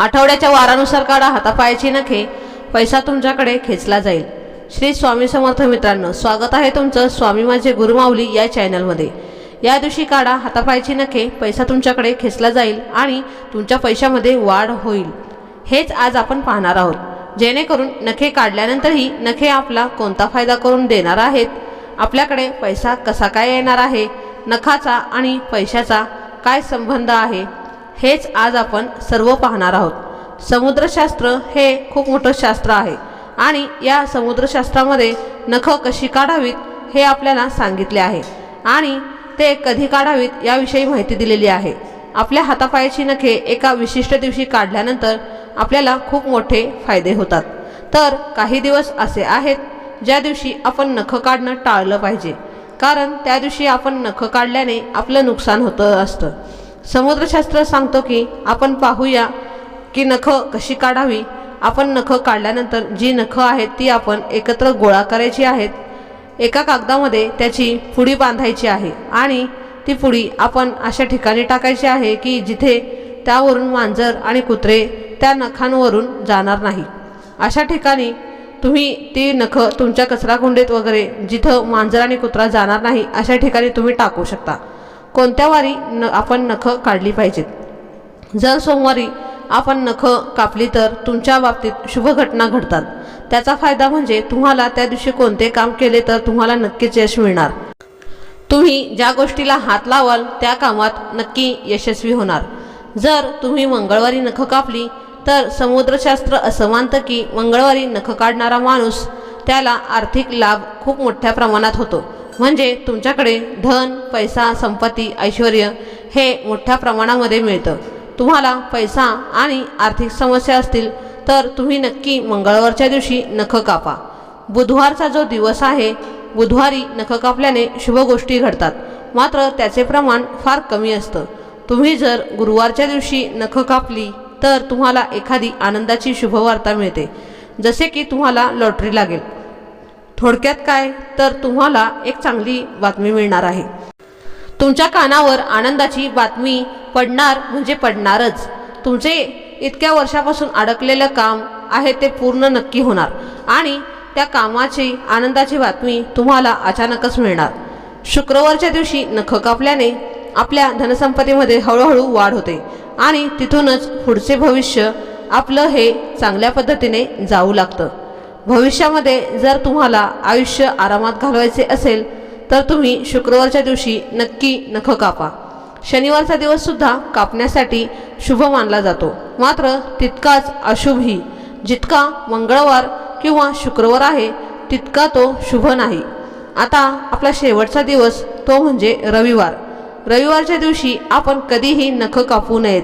आठवड्याच्या वारानुसार काढा हातापायाची नखे पैसा तुमच्याकडे खेचला जाईल. श्री स्वामी समर्थ मित्रांनो स्वागत आहे तुमचं स्वामी माझे गुरुमाऊली या चॅनलमध्ये. या दिवशी काढा हातापायाची नखे पैसा तुमच्याकडे खेचला जाईल आणि तुमच्या पैशामध्ये वाढ होईल. हेच आज आपण पाहणार आहोत. जेणेकरून नखे काढल्यानंतरही नखे आपला कोणता फायदा करून देणार आहेत? आपल्याकडे पैसा कसा काय येणार आहे? नखाचा आणि पैशाचा काय संबंध आहे? हेच आज आपण सर्व पाहणार आहोत. समुद्रशास्त्र हे खूप मोठं शास्त्र आहे आणि या समुद्रशास्त्रामध्ये नख कशी काढावीत हे आपल्याला सांगितले आहे आणि ते कधी काढावीत याविषयी माहिती दिलेली आहे. आपल्या हातापायाची नखे एका विशिष्ट दिवशी काढल्यानंतर आपल्याला खूप मोठे फायदे होतात. तर काही दिवस असे आहेत ज्या दिवशी आपण नख काढणं टाळलं पाहिजे. कारण त्या दिवशी आपण नख काढल्याने आपलं नुकसान होतं असतं. समुद्रशास्त्र सांगतो की आपण पाहूया की नख कशी काढावी. आपण नख काढल्यानंतर जी नख आहेत ती आपण एकत्र गोळा करायची आहेत. एका कागदामध्ये त्याची पुडी बांधायची आहे आणि ती पुडी आपण अशा ठिकाणी टाकायची आहे की जिथे त्यावरून मांजर आणि कुत्रे त्या नखांवरून जाणार नाही. अशा ठिकाणी तुम्ही ती नख तुमच्या कचराकुंडीत वगैरे जिथं मांजर आणि कुत्रा जाणार नाही अशा ठिकाणी तुम्ही टाकू शकता. कोणत्या वारी न आपण नख काढली पाहिजेत? जर सोमवारी आपण नखं कापली तर तुमच्या बाबतीत शुभ घटना घडतात. त्याचा फायदा म्हणजे तुम्हाला त्या दिवशी कोणते काम केले तर तुम्हाला नक्कीच यश मिळणार. तुम्ही ज्या गोष्टीला हात लावाल त्या कामात नक्की यशस्वी होणार. जर तुम्ही मंगळवारी नखं कापली तर समुद्रशास्त्र असं मानतं की मंगळवारी नख काढणारा माणूस त्याला आर्थिक लाभ खूप मोठ्या प्रमाणात होतो. म्हणजे तुमच्याकडे धन पैसा संपत्ती ऐश्वर हे मोठ्या प्रमाणामध्ये मिळतं. तुम्हाला पैसा आणि आर्थिक समस्या असतील तर तुम्ही नक्की मंगळवारच्या दिवशी नख कापा. बुधवारचा जो दिवस आहे बुधवारी नख कापल्याने शुभ गोष्टी घडतात. मात्र त्याचे प्रमाण फार कमी असतं. तुम्ही जर गुरुवारच्या दिवशी नख कापली तर तुम्हाला एखादी आनंदाची शुभवार्ता मिळते. जसे की तुम्हाला लॉटरी लागेल. थोडक्यात काय? तर तुम्हाला एक चांगली बातमी मिळणार आहे. तुमच्या कानावर आनंदाची बातमी पडणार म्हणजे पडणारच. तुमचे इतक्या वर्षापासून अडकलेलं काम आहे ते पूर्ण नक्की होणार. आणि त्या कामाची आनंदाची बातमी तुम्हाला अचानकच मिळणार. शुक्रवारच्या दिवशी नख कापल्याने आपल्या धनसंपत्तीमध्ये हळूहळू वाढ होते आणि तिथूनच पुढचे भविष्य आपलं हे चांगल्या पद्धतीने जाऊ लागतं. भविष्यामध्ये जर तुम्हाला आयुष्य आरामात घालवायचे असेल तर तुम्ही शुक्रवारच्या दिवशी नक्की नख कापा. शनिवारचा दिवससुद्धा कापण्यासाठी शुभ मानला जातो. मात्र तितकाच अशुभही जितका मंगळवार किंवा शुक्रवार आहे तितका तो शुभ नाही. आता आपला शेवटचा दिवस तो म्हणजे रविवार. रविवारच्या दिवशी आपण कधीही नख कापू नयेत.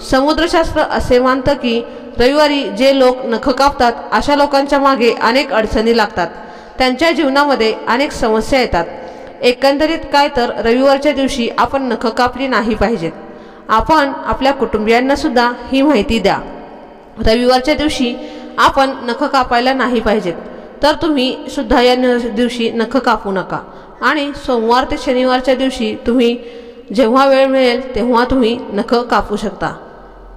समुद्रशास्त्र असे मानतं की रविवारी जे लोक नख कापतात अशा लोकांच्या मागे अनेक अडचणी लागतात. त्यांच्या जीवनामध्ये अनेक समस्या येतात. एकंदरीत काय तर रविवारच्या दिवशी आपण नख कापली नाही पाहिजेत. आपण आपल्या कुटुंबियांनासुद्धा ही माहिती द्या. रविवारच्या दिवशी आपण नख कापायला नाही पाहिजेत. तर तुम्ही सुद्धा या न दिवशी नख कापू नका. आणि सोमवार ते शनिवारच्या दिवशी तुम्ही जेव्हा वेळ मिळेल तेव्हा तुम्ही नख कापू शकता.